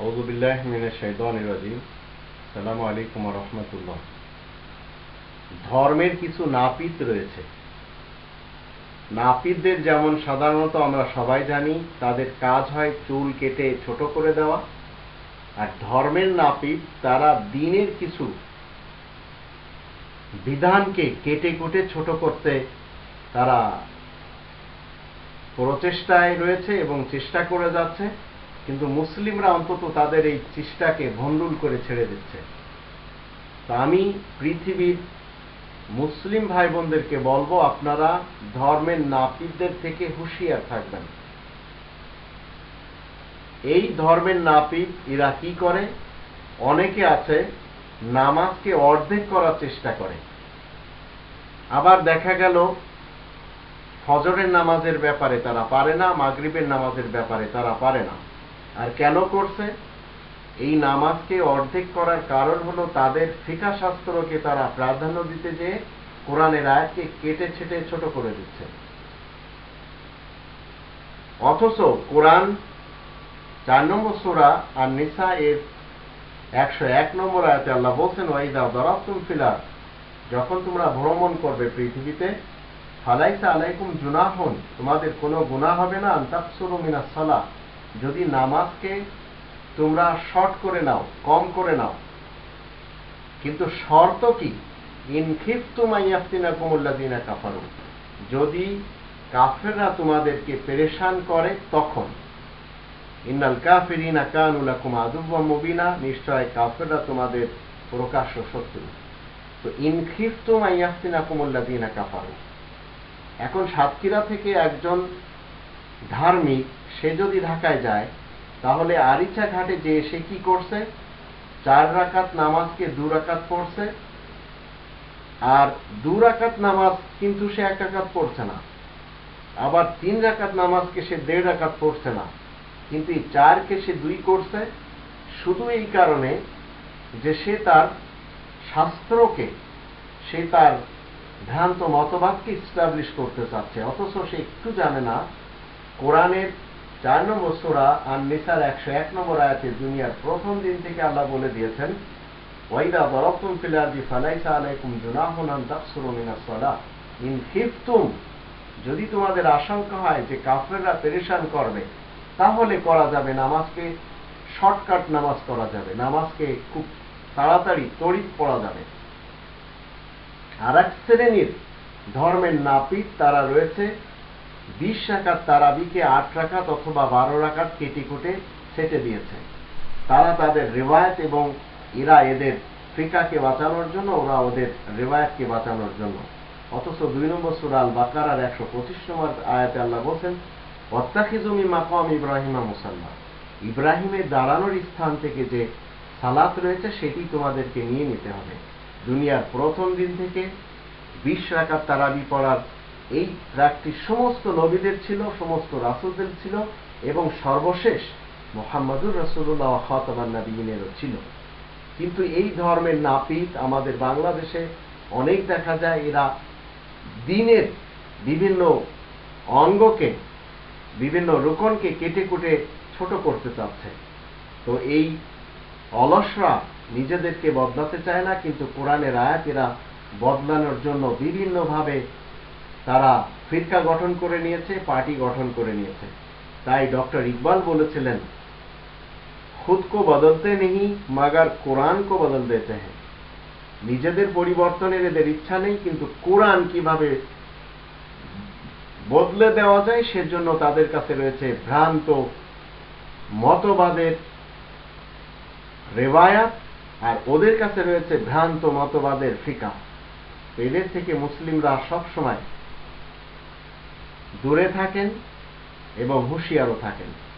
أعوذ بالله من الشيطان الرجيم সালামু আলাইকুম রহমতুল্লাহ ধর্মের কিছু নাপিত রয়েছে নাপিতদের যেমন সাধারণত আমরা সবাই জানি তাদের কাজ হয় চুল কেটে ছোট করে দেওয়া আর ধর্মের নাপিত তারা দিনের কিছু বিধানকে কেটে কুটে ছোট করতে তারা প্রচেষ্টায় রয়েছে এবং চেষ্টা করে যাচ্ছে কিন্তু মুসলিমরা অন্তত তাদের এই চেষ্টাকে ভণ্ডুল করে ছেড়ে দিচ্ছে। তা আমি পৃথিবীর মুসলিম ভাই বোনদেরকে বলব, আপনারা ধর্মের নাপিতদের থেকে হুঁশিয়ার থাকবেন। এই ধর্মের নাপিত এরা কি করে? অনেকে আছে, নামাজকে অর্ধেক করার চেষ্টা করে। আবার দেখা গেল, ফজরের নামাজের ব্যাপারে তারা পারে না, মাগরিবের নামাজের ব্যাপারে তারা পারে না। আর কেন করছে? এই নামাজকে অর্ধেক করার কারণ হলো তাদের ফিকা শাস্ত্রকে তারা প্রাধান্য দিতে যে কোরআনের আয়াতকে কেটে ছেটে ছোট করে দিচ্ছে। অথচ কোরআন চার নম্বর সুরা আর নিসা এর একশো এক নম্বর আয়াতে আল্লাহ বলছেন ওয়াইদা দরাতুম ফিলার যখন তোমরা ভ্রমণ করবে পৃথিবীতে, ফালাইসা আলাইকুম জুনাহন, তোমাদের কোনো গুনাহ হবে না আন্তাকসুরু মিনাস সালাহ। যদি নামাজকে তোমরা শর্ট করে নাও, কম করে নাও, কিন্তু শর্ত কি? ইনখিফতুমাইয়াফতিনাকুমুল্লাযিনা কাফারু। যদি কাফেররা তোমাদেরকে পেরেশান করে, তখন ইন্নাল কাফিরিনা কানু লাকুম আদুব্বাম মুবিনা, নিশ্চয় কাফেররা তোমাদের প্রকাশ্য শত্রু। তো ইনখিফতুমাইয়াফতিনাকুমুল্লাযিনা কাফারু। এখন সাতক্ষীরা থেকে একজন ধার্মিক সে যদি ঢাকায় যায়, তাহলে আরিচা ঘাটে যে সে কি করছে? চার রাকাত নামাজকে দু রাকাত পড়ছে। আর দু রাকাত নামাজ কিন্তু সে এক রাকাত পড়ছে না। আবার তিন রাকাত নামাজকে সে দেড় রাকাত পড়ছে না। কিন্তু এই চারকে সে দুই করছে। শুধু এই কারণে যে সে তার শাস্ত্রকে, সে তার ভ্রান্ত মতবাদকে ইস্টাবলিশ করতে চাচ্ছে। অথচ সে একটু জানে না, কোরআনের চার নম্বর সোরা আর নিসার একশো এক নম্বর আয়াতে দুনিয়ার প্রথম দিন থেকে আল্লাহ বলে দিয়েছেন, ওয়াইদা বরফতুম ফিলাদি ফালাইসা আলাইকুম জুনাহুন আন তাকসুরু মিনাস সালাহ। ইন খিফতুম, যদি তোমাদের আশঙ্কা হয় যে কাফেররা পেরেশান করবে, তাহলে করা যাবে নামাজকে শর্টকাট নামাজ করা যাবে, নামাজকে খুব তাড়াতাড়ি তড়িৎ পড়া যাবে। আর এক শ্রেণির ধর্মের নাপিত তারা রয়েছে বিশ রাকাত তারাবিকে আট রাকাত অথবা বারো রাকাত কেটে কুটে সেটে দিয়েছে। তারা তাদের রেওয়ায়ত এবং এরা এদের ফিকাকে বাঁচানোর জন্য, ওরা ওদের রেওয়ায়তকে বাঁচানোর জন্য। অথচ দুই নম্বর সুরাল বাকারার একশো পঁচিশ নম্বর আয়াতে আল্লাহ বলছেন অত্যাখিজমি মাকাম ইব্রাহিমা মুসাল্লাম ইব্রাহিমের দাঁড়ানোর স্থান থেকে যে সালাত রয়েছে, সেটি তোমাদেরকে নিয়ে নিতে হবে। দুনিয়ার প্রথম দিন থেকে বিশ রাকাত তারাবি পড়ার এই রাগটি সমস্ত নবীদের ছিল, সমস্ত রাসুলদের ছিল এবং সর্বশেষ মোহাম্মদুর রসুল্লাহ খতমান্নাবিনেরও ছিল। কিন্তু এই ধর্মের নাপিত আমাদের বাংলাদেশে অনেক দেখা যায়, এরা দিনের বিভিন্ন অঙ্গকে, বিভিন্ন রোকনকে কেটে কুটে ছোট করতে চাচ্ছে। তো এই অলসরা নিজেদেরকে বদলাতে চায় না, কিন্তু কোরআনের আয়াত এরা বদলানোর জন্য বিভিন্নভাবে তারা ফিরকা গঠন করে নিয়েছে, পার্টি গঠন করে নিয়েছে। তাই ডক্টর ইকবাল বলেছিলেন, খুদ কো বদলতে নেই মাগার কোরআন কো বদল দেতে হ্যাঁ নিজেদের পরিবর্তনের এদের ইচ্ছা নেই, কিন্তু কোরআন কীভাবে বদলে দেওয়া যায়, সেজন্য তাদের কাছে রয়েছে ভ্রান্ত মতবাদের রেওয়ায়াত, আর ওদের কাছে রয়েছে ভ্রান্ত মতবাদের ফিকা। এদের থেকে মুসলিমরা সব সময় দূরে থাকেন এবং হুঁশিয়ারও থাকেন।